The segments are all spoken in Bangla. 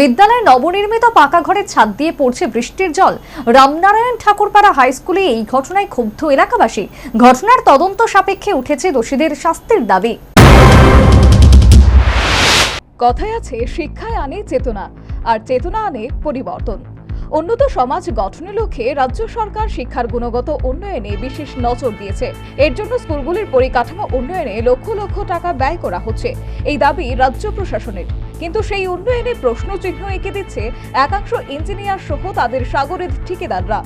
বিদ্যালয়ের নবনির্মিত পাকা ঘরের ছাদ দিয়ে পড়ছে বৃষ্টির জল। রামনারায়ণ ঠাকুরপাড়া হাই স্কুলে এই ঘটনায় ক্ষুব্ধ এলাকাবাসী। ঘটনার তদন্ত সাপেক্ষে উঠেছে দোষীদের শাস্তির দাবি। কথায় আছে, শিক্ষায় আনে চেতনা, আর চেতনা আনে পরিবর্তন। উন্নত সমাজ গঠনের লক্ষ্যে রাজ্য সরকার শিক্ষার গুণগত উন্নয়নে বিশেষ নজর দিয়েছে। এর জন্য স্কুলগুলির পরিকাঠামো উন্নয়নে লক্ষ লক্ষ টাকা ব্যয় করা হচ্ছে। এই দাবি রাজ্য প্রশাসনের। কিন্তু সেই উন্নয়নে প্রশ্নচিহ্ন এঁকে দিচ্ছে একাংশ ইঞ্জিনিয়ার সহ তাদের সাগরের ঠিকাদাররা।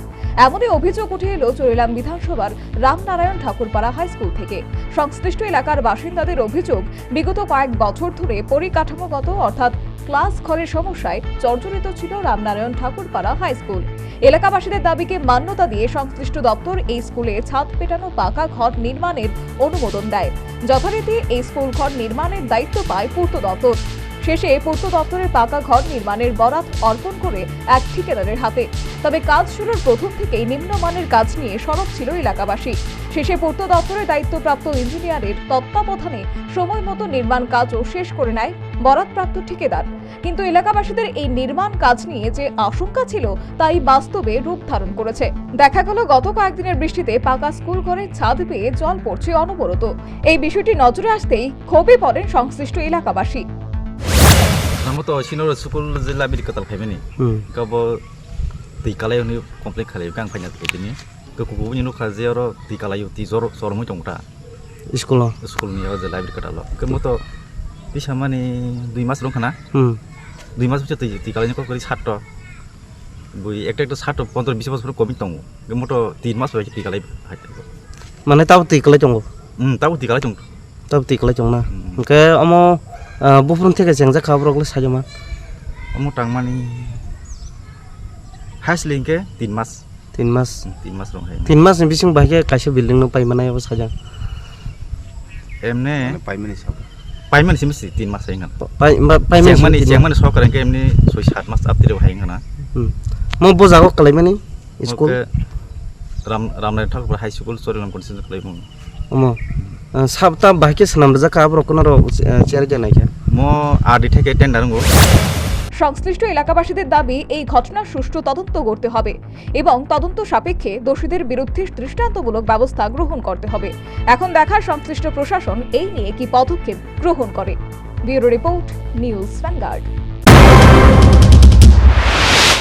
এমনই অভিযোগ উঠে এলো চরিলাম বিধানসভার রামনারায়ণ ঠাকুরপাড়া হাই স্কুল থেকে। সংশ্লিষ্ট এলাকার বাসিন্দাদের অভিযোগ, বিগত কয়েক বছর ধরে পরিকাঠামোগত অর্থাৎ ক্লাস ঘরের সমস্যায় জর্জরিত ছিল রামনারায়ণ ঠাকুরপাড়া হাই স্কুল। এলাকাবাসীদের দাবিকে মান্যতা দিয়ে সংশ্লিষ্ট দপ্তর এই স্কুলে ছাদ পেটানো পাকা ঘর নির্মাণের অনুমোদন দেয়। যথারীতি এই স্কুল ঘর নির্মাণের দায়িত্ব পায় পূর্ত দপ্তর। শেষে পূর্ত দপ্তরের পাকা ঘর নির্মাণের বরাত অর্পণ করে এক ঠিকাদারের হাতে। তবে কাজ শুরুর প্রথম থেকেই নিম্নমানের কাজ নিয়ে সরব ছিল এলাকাবাসী। শেষে পূর্ত দপ্তরের দায়িত্বপ্রাপ্ত ইঞ্জিনিয়ারের তত্ত্বাবধানে সময় মতো নির্মাণ কাজও শেষ করে নেয় বরাতপ্রাপ্ত ঠিকাদার। কিন্তু এলাকাবাসীদের এই নির্মাণ কাজ নিয়ে যে আশঙ্কা ছিল, তাই বাস্তবে রূপ ধারণ করেছে। দেখা গেল, গত কয়েকদিনের বৃষ্টিতে পাকা স্কুল ঘরের ছাদ পেয়ে জল পড়ছে অনবরত। এই বিষয়টি নজরে আসতেই ক্ষোভে পড়েন সংশ্লিষ্ট এলাকাবাসী। Hmm. tui kalai ni komplain khalai kang phanya etini ko ko ni no khaje oro tui kalai ti zor zor mu chongta school o jilla bir katal ke moto bisa mani দুই মাস রং খানা হুম দুই মাস হচ্ছে তুই তুই কালাই করি ছাত্র বই একটা একটা ছাত্র পনেরো বিশ বছর কমি দङ কে মতো তিন মাস হয়েছে তুই কালাই মানে তাও তিকলাই চঙ্গ হুম তাও তুই কালাই তাও তিকলাই চং না ওকে অমো বুফুন থেকে চেংজা খাবার সাজমা অমো টাংমানি হাইস লিংকে তিন মাস তিন মাস তিন মাস রং তিন মাস বিসিং বাহিকে কাইসে বিল্ডিং নো পাই মানে সাজা এমনে পাইমেনি সব পাইমান সিমিসি তিন মাস হয়ে পাই পাই চেংমানি চেংমানি সরকার এমনি এমনি ছয় সাত মাস আপতিরে হাই না মো বজাগো কালাই মানে school Ram Ramnath Thakur high school সরিলাম condition খালাইমু অমো যা খাবার কোনার চেয়ার জানাই খা ম আদি থেকে টেন্ডার গো সংশ্লিষ্ট এলাকাবাসীদের দাবি এই ঘটনার সুষ্ঠু তদন্ত করতে হবে এবং তদন্ত সাপেক্ষে দোষীদের বিরুদ্ধে দৃষ্টান্তমূলক ব্যবস্থা গ্রহণ করতে হবে। এখন দেখার সংশ্লিষ্ট প্রশাসন এই নিয়ে কি পদক্ষেপ গ্রহণ করে। Bureau report News Vanguard.